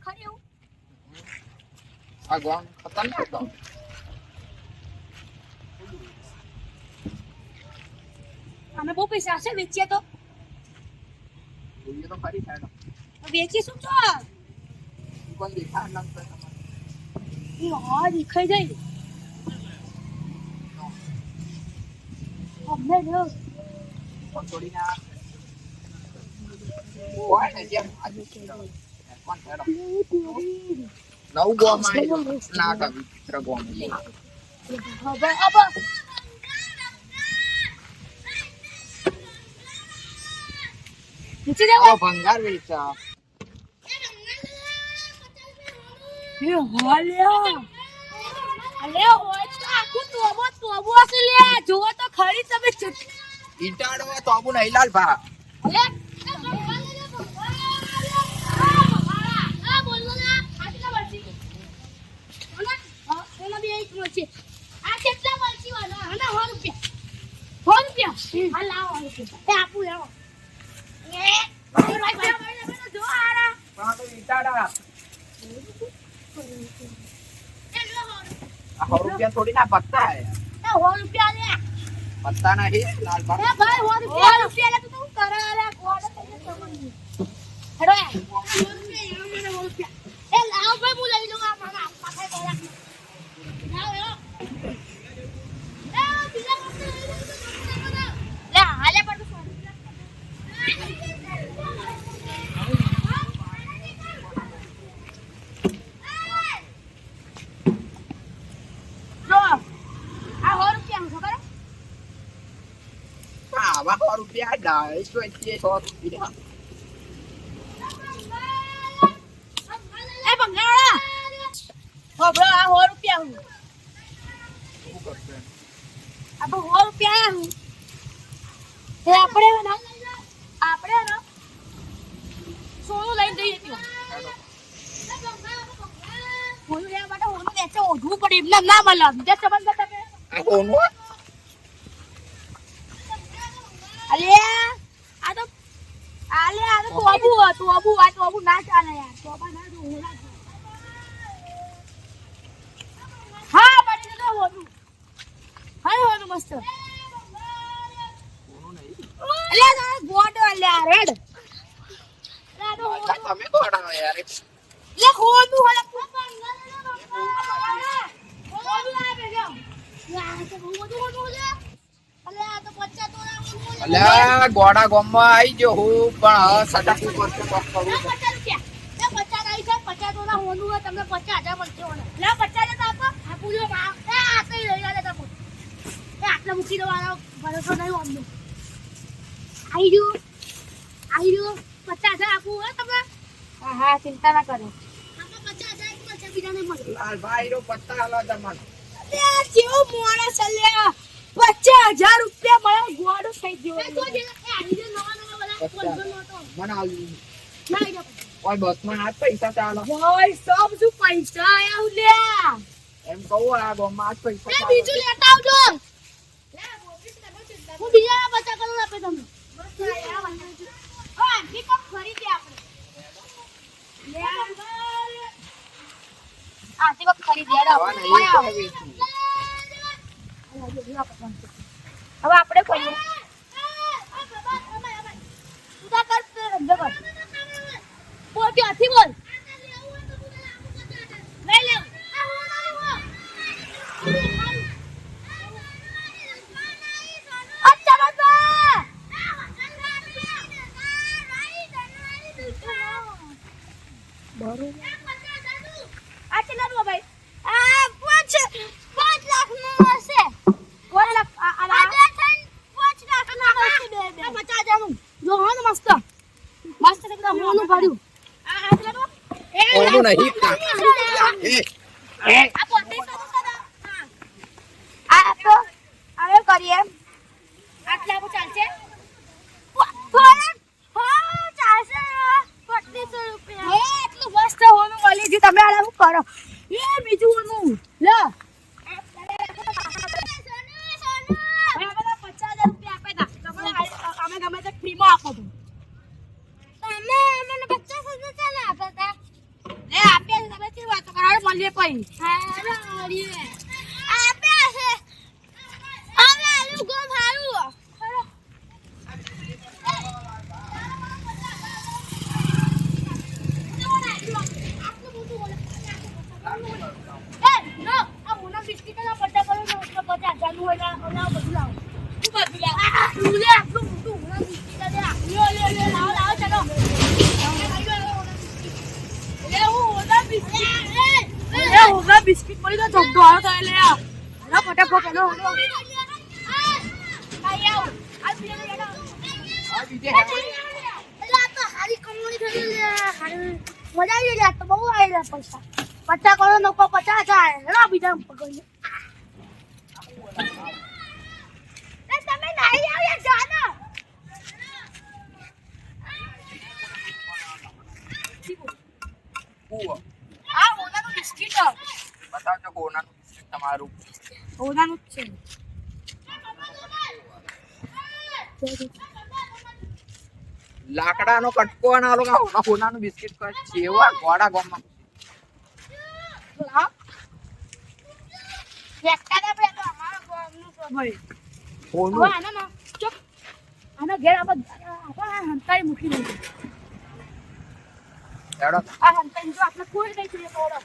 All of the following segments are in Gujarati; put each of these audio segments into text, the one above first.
ખરી એવું? આ ગોમ ખતરનાક તો અમે બહુ પૈસા હશે? વેચીએ તો? જોઈએ તો ખરી સાહેબ. વેચી શું છો પણ દેખાડ નામ તો તમારે. હા દેખાઈ જાય. અમને જો પણ થોડી હોય ને જેમ. આજે કોણ નવ ભંગાર વેચા એ તો આખું તોબો તોબો હશે લે નહીં લાલ ભા પણ તો ઈટાડા આ સો રૂપિયા થોડી ના પત્તા હે. પત્તા નહીં લાલ ભાઈ ભાઈ સો રૂપિયા ડાયસો એટલે સો રૂપિયા એ બંગાળા હોબળો આ સો રૂપિયા હું શું કરશે આ એ આપણે આપણે સોનું? લઈને જઈએ ત્યાં ઓઢવું પડે એમને ના મળે બીજા સંબંધ તમે કોનું અલ્યા આ તો આલે આ તો તોબુ તોબુ આ તોબુ ના ચાલે યાર તોબા ના જો હું ના. હા બની તો હોનું હા હોનું મસ્ત અલ્યા તારા ગોડ અલ્યા રેડ તમે કોણ યાર લે હોનું હલે હોનું આ બે જો યાર તો હોનું હોનું. અલ્યા ગોડા ગોમમાં આવી ગયો હું પણ સટાકું કરશે કોક કરું હો તમને. હા, હા, ચિંતા ના કરો. લાલભાઈ નો પત્તા હાલો તમારે કેવો માણસ અલ્યા. પચાસ હજાર રૂપિયા મળે ગોળો થઈ ગયો. મને આવી ઓય બસમાં આજ પૈસા ચાલો. સબ શું પૈસા આયા ઉલ્યા એમ કહું આ ગોમમાં આજ પૈસા ચાલો. બીજું લેતા આવજો. હું બીજા બચા કરું આપે તમને. હા આંટી કપ ખરીદી આપણે. લે આંટી કપ ખરીદી હેડો આવા નહીં. ઓય આવો. હવે આપણે કરીએ તું તાર કર ધંધો કર બોલ ક્યાંથી બોલ લઈ લેવું અચ્છા બાબા આ કેટલાનું ભાઈ આ પાંચ પાંચ લાખનું હશે પાંચ લાખ આ આ પાંચ લાખનું હશે બે બે પચાસ હજારનું જો હો ને મસ્ત મસ્ત એકદમ મોનું ભર્યું આ આ કેટલાનું ઓનું નહીં એ. એ. આ. આ તો હવે કરીએ. આટલા માં ચાલશે? તમે શું કરો? એ બીજું હોનું લો. આ પચાસ હજાર રૂપિયા આપે તા. તમને આ- અમે ગમે તે ફ્રીમાં આપો લે પૈન ફટાફટ હેલો હેલો. મજા આવી ગઈ તો બહુ આવેલા પૈસા પચાસ કરો નો પચાસ હજાર હેલો બીજા પકડીએ તમે આવ્યા જાનો. આ ઓનાનું બિસ્કિટ બતાવજો બિસ્કિટ તમારું ઓનાનું જ છે. લાકડાનો કટકો અને આલો કે હોનાનું બિસ્કિટ કહે ચેવા ગોડા ગોમાં. એકતા ને આપણે તો અમારા ગામનું છે. ભાઈ. હવે આને ના ચૂપ આને ઘેર આપણે આપણે હંતાઈ મૂકી દઈએ આ હંતાઈ જો આપણે કોઈ નહીં જોઈએ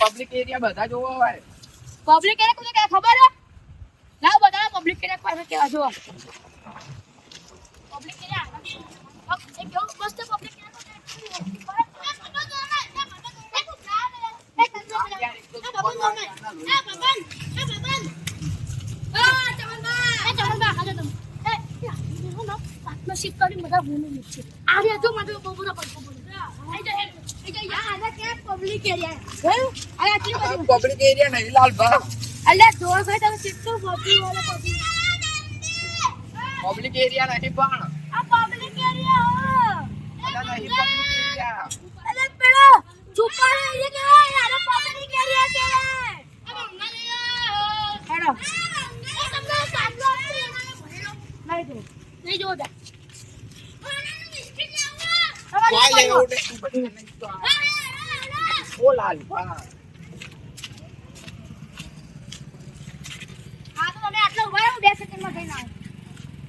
પબ્લિક એરિયા બધા જોવા હોય પબ્લિક એને કોને કે ખબર હે લાવ બધા પબ્લિક એને પાસે કેવા જો પબ્લિક એને આ કેવું મસ્ત પબ્લિક એને પબ્લિક એરિયા પબ્લિક એરિયા નહીં લાલભા અલ્યા જોર ભાઈ તમે સીધું પબ્લિક વાળા પબ્લિક એરિયા નહીં પણ. આ પબ્લિક એરિયા હો નહીં પબ્લિક એરિયા અલે પેલો છુપાનો એરિયા કેવાય આને પબ્લિક એરિયા કહેવાય હેડો એ તમને સાંભળો નહીં જો નહીં જો દા કોઈ લેવું નહીં બધું નહીં તો આ. ઓ લાલભા હા તો તમે આટલા ઊભા રહો બે સેકન્ડમાં થઈને આવો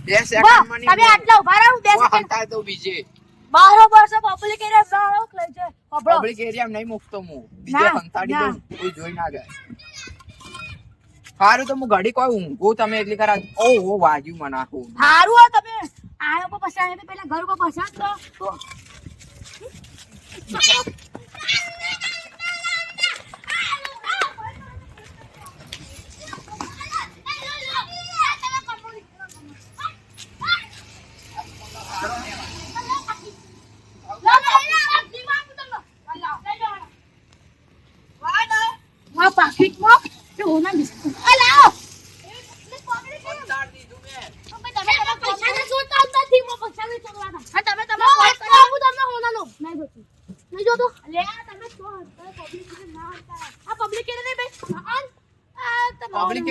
બે બસ, સેકન્ડમાં નહીં તમે આટલા ઊભા રહો બે સેકન્ડ હંતાય તો બીજે. બરોબર છે પબ્લિક એરિયા બહાર લઈ જાય પબ્લિક એરિયા નહીં મૂકતો હું. બીજે ના, દઉં કોઈ જોઈ ના જાય. સારું તો હું ઘડી કોઈ ઊંઘું તમે એટલી કરા ઓ વાગ્યું મને આખું. સારું તમે. આયો પર પછાડ પેલા ઘર પર પસાર તો Help!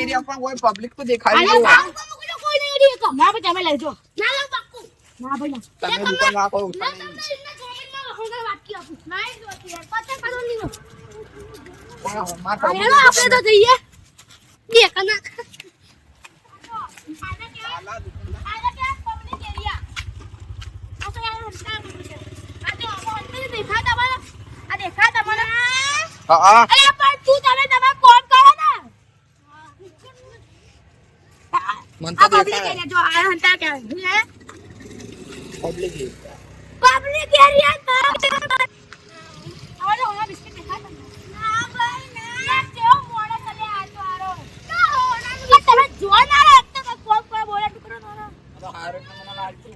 એરિયા પણ કોઈ પબ્લિક તો દેખાય નહીં. કોઈ નહીં એરિયા તો ના ભાઈ તમે લેજો ના ના પાક્કું. ના ભાઈ ના. તમે દુકાન રાખો ના તમને જોમીનમાં હોના વાટકી આપું. નહીં જોતી યાર પચાસ કરોડની. લો પણ માર આ હેલો આપણે તો જઈએ. આ અંદર દેખા તમારા આ દેખા તમારા. હા હા અરે પણ તું તમે તમે કોણ કરો ને મને તો આ પબ્લિક એરિયા જો આ હંતા કે હે? પબ્લિક પબ્લિક એરિયા આવો ઓલા બિસ્કિટ દેખા ના ભાઈ ના. કેવો મોડે ચલે આ તો આરો. ના ઓલા તમે જો ના રે તો કોણ કોણ બોલે ટુકડો ના. તો હારું તો મને લાગતું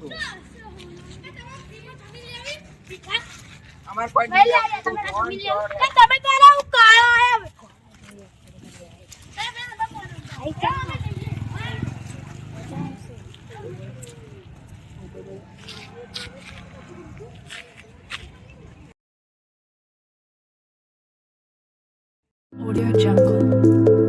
અમાર કોઈ તમે તારા Audio Jungle.